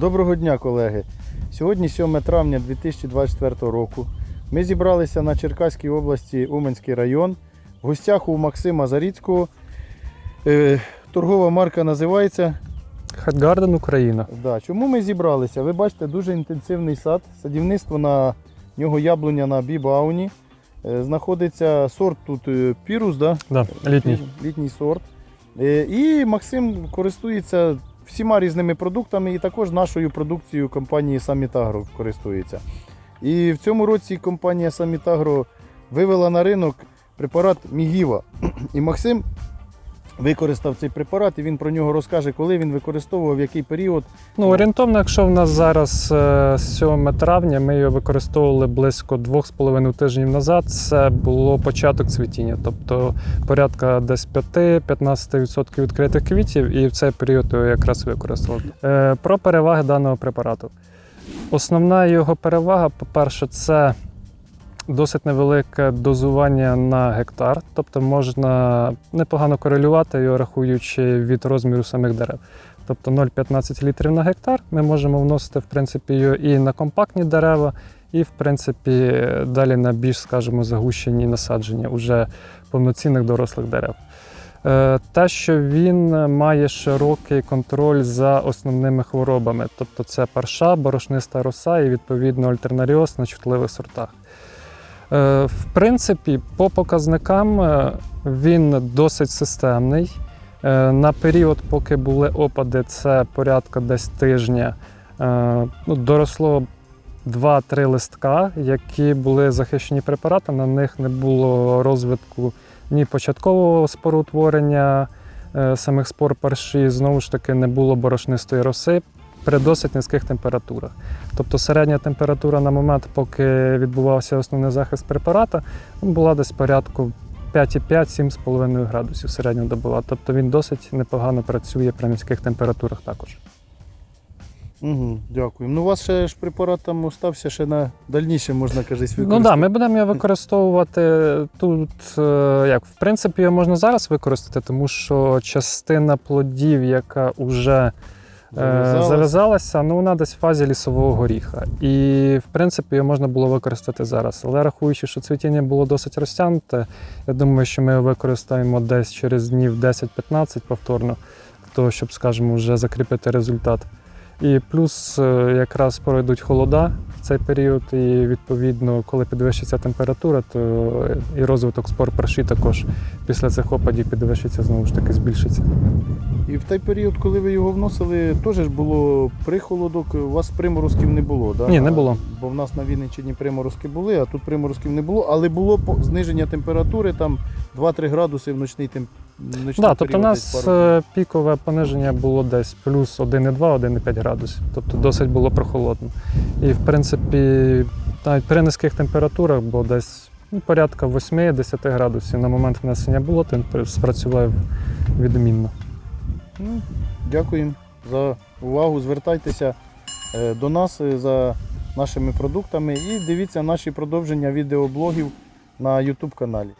Доброго дня, колеги. Сьогодні 7 травня 2024 року. Ми зібралися на Черкаській області Уманський район. В гостях у Максима Заріцького. Е, торгова марка називається. Хатгарден Україна. Да. Чому ми зібралися? Ви бачите, дуже інтенсивний сад. Садівництво на нього яблуня на бібауні. Е, знаходиться сорт тут е, пірус, да? Да, літній. літній сорт. І Максим користується всіма різними продуктами і також нашою продукцією компанії Agro користується. І в цьому році компанія Agro вивела на ринок препарат Мігіва. І Максим використав цей препарат, і він про нього розкаже, коли він використовував, в який період. Ну, орієнтовно, якщо в нас зараз е, 7 травня, ми його використовували близько 2,5 тижнів назад. Це було початок цвітіння, тобто порядка десь 5-15% відкритих квітів, і в цей період його якраз використовували. Е, Про переваги даного препарату. Основна його перевага, по-перше, це досить невелике дозування на гектар, тобто можна непогано корелювати його, рахуючи від розміру самих дерев. Тобто 0,15 літрів на гектар ми можемо вносити в принципі, його і на компактні дерева, і в принципі далі на більш, скажімо, загущені насадження уже повноцінних дорослих дерев. Е, Те, що він має широкий контроль за основними хворобами, тобто це парша, борошниста роса і відповідно альтернаріоз на чутливих сортах. Е, В принципі, по показникам е, він досить системний. Е, На період, поки були опади, це порядка десь тижня. Ну, доросло 2-3 листка, які були захищені препаратом. На них не було розвитку ні початкового спороутворення е, самих спор парші, знову ж таки, не було борошнистої роси при досить низьких температурах. Тобто середня температура на момент, поки відбувався основний захист препарата, ну, була десь порядку 5,5-7,5 градусів середньодобова. Тобто він досить непогано працює при низьких температурах також. Угу, дякую. Ну, у вас ще ж препарат там остався ще на дальніше, можна кажись, Ну так, да, ми будемо його використовувати тут. е, Як в принципі, його можна зараз використати, тому що частина плодів, яка вже Зав'язалась. Е, зав'язалася, ну вона десь в фазі лісового горіха. І в принципі її можна було використати зараз. Але рахуючи, що цвітіння було досить розтягнуте, я думаю, що ми його використаємо десь через днів 10-15 повторно, того, щоб, скажімо, вже закріпити результат. І плюс е, якраз пройдуть холода в цей період, і відповідно, коли підвищиться температура, то і розвиток спор парші також після цих опадів підвищиться, знову ж таки збільшиться. І в той період, коли ви його вносили, теж ж було прихолодок, у вас приморозків не було, да? Ні, не було. Бо в нас на Вінниччині приморозки були, а тут приморозків не було, але було зниження температури там 2-3 градуси в ночний тем... ночний Да, тобто у нас е, пікове пониження було десь плюс 1,2-1,5 градусів. Тобто досить було прохолодно. І в принципі, навіть при низьких температурах, бо десь ну, порядка 8-10 градусів на момент внесення було, спрацював відмінно. Ну, дякуємо за увагу. Звертайтеся е, до нас е, за нашими продуктами і дивіться наші продовження відеоблогів на YouTube каналі.